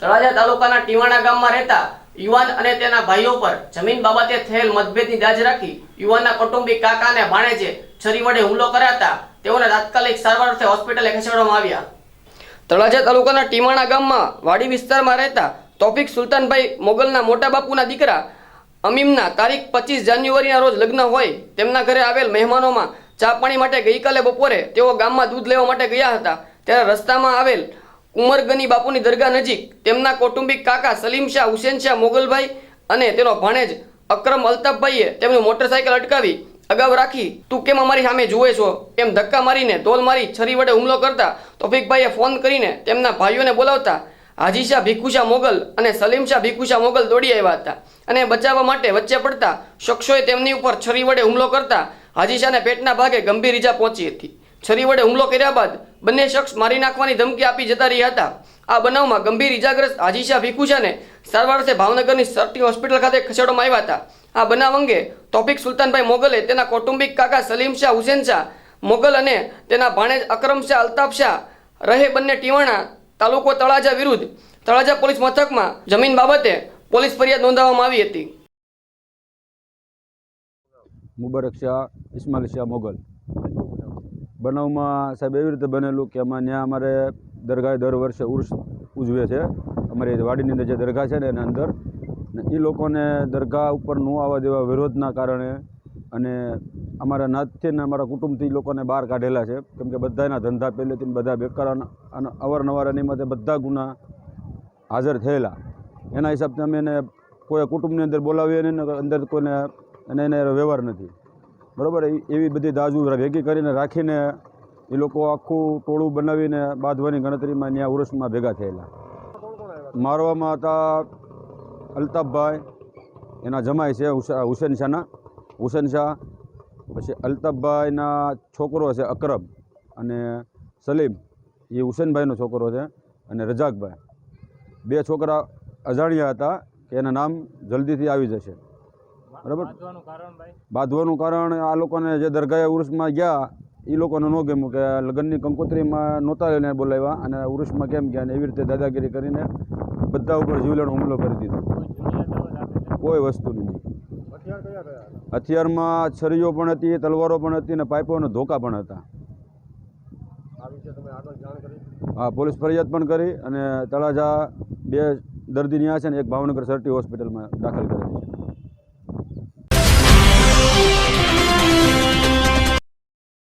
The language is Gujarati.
તળાજા તાલુકાના ટીવાણા ગામમાં રહેતા યુવાન અને તેના ભાઈઓ પર જમીન બાબતે થયેલ મતભેદની દાજ રાખી યુવાનના કૌટુંબિક કાકા અને ભાણેજે છરી વડે હુમલો કરાતા તેઓને તાત્કાલિક સારવાર અર્થે હોસ્પિટલે ખસેડવામાં આવ્યા. તળાજા તાલુકાના ટીમાણા ગામમાં વાડી વિસ્તારમાં રહેતા તોફિક સુલતાનભાઈ મોગલના મોટા બાપુના દીકરા અમીમના તારીખ પચીસ જાન્યુઆરીના રોજ લગ્ન હોય તેમના ઘરે આવેલ મહેમાનોમાં ચા પાણી માટે ગઈકાલે બપોરે તેઓ ગામમાં દૂધ લેવા માટે ગયા હતા. ત્યારે રસ્તામાં આવેલ ઉમરગની બાપુની દરગાહ નજીક તેમના કૌટુંબિક કાકા સલીમ શાહ, હુસેન શાહ, મોગલભાઈ અને તેનો ભાણેજ અક્રમ અલ્તાફભાઈએ તેમનું મોટરસાયકલ અટકાવી અગાઉ રાખી, તું કેમ અમારી સામે જુએ છો? એમ ધક્કા મારીને તોલ મારી, છરી વડે હુમલો કરતા? તોફિકભાઈએ ફોન કરીને તેમના ભાઈઓને બોલાવતા, હાજી શાહ ભીખુશા મોગલ અને સલીમ શાહ ભીખુશા મોગલ દોડી આવ્યા હતા અને બચાવવા માટે વચ્ચે પડતા શખ્સોએ તેમની ઉપર છરી વડે હુમલો કરતા, હાજી શાહને પેટના ભાગે ગંભીર ઈજા પહોંચી હતી. છરી વડે હુમલો કર્યા બાદ બંને શખ્સ મારી નાખવાની ધમકી આપી જતા રહ્યા હતા. આ બનાવમાં ગંભીર ઇજાગ્રસ્ત હાજી શાહ ભીખુશાને સારવાર અર્થે ભાવનગરની સરટી હોસ્પિટલ ખાતે ખસેડવામાં આવ્યા હતા. આ બનાવ અંગે તોફિક સુલતાનભાઈ મોગલે, તેના કૌટુંબિક કાકા સલીમ શાહ, હુસેન શાહ મોગલ અને તેના ભાણેજ અકરમ શાહ, અલ્તાફ શાહ રહે બંને ટીવાણા તાલુકો તળાજા વિરુદ્ધ. તળાજા પોલીસ મથકમાં જમીન બાબતે પોલીસ ફરિયાદ નોંધાવવામાં આવી હતી. મુબારક શાહ, ઇસ્માઇલ શાહ મોગલ. બનાવમાં સાહેબ એવી રીતે બનેલું કે અમે ત્યાં અમારે દરગાહ દર વર્ષે ઉર્સ ઉજવે છે. અમારી વાડીની અંદર જે દરગાહ છે ને એના અંદર. ને એ લોકોને દરગાહ ઉપર ન આવવા દેવા વિરોધના કારણે અને અમારા નાતથી ને અમારા કુટુંબથી લોકોને બહાર કાઢેલા છે. કેમ કે બધાના ધંધા પહેલેથી બધા બેકાર અને અવારનવાર એની માટે બધા ગુના હાજર થયેલા. એના હિસાબથી અમે એને કોઈ કુટુંબની અંદર બોલાવીએ નહીં અંદર કોઈને અને એને વ્યવહાર નથી. બરાબર? એવી બધી દાજુ ભેગી કરીને રાખીને એ લોકો આખું ટોળું બનાવીને બાંધવાની ગણતરીમાં ત્યાં ઉરસમાં ભેગા થયેલા. મારવામાં હતા અલ્તાફભાઈ, એના જમાઈ છે હુસ- હુસેન શાહના. હુસેન શાહ, પછી અલ્તાફભાઈના છોકરો છે અકરબ અને સલીમ. એ હુસેનભાઈનો છોકરો છે અને રજાકભાઈ બે છોકરા અજાણ્યા હતા કે એના નામ જલ્દીથી આવી જશે. બરાબર? બાંધવાનું કારણ આ લોકોને જે દરગાહે ઉર્સમાં ગયા એ લોકોને ન ગમ્યું કે લગ્નની કંકોત્રીમાં નહોતા લઈને બોલાવ્યા અને ઉર્સમાં કેમ ગયા અને એવી રીતે દાદાગીરી કરીને બધા ઉપર જીવલેણ હુમલો કરી દીધો. કોઈ વસ્તુની નહીં હથિયારમાં છરીઓ પણ હતી તલવારો પણ હતી અને પાઇપો અને ધોકા પણ હતા. હા પોલીસ ફરિયાદ પણ કરી અને તળાજા બે દર્દી ત્યાં છે ને એક ભાવનગર સરટી હોસ્પિટલમાં દાખલ કરેલી છે.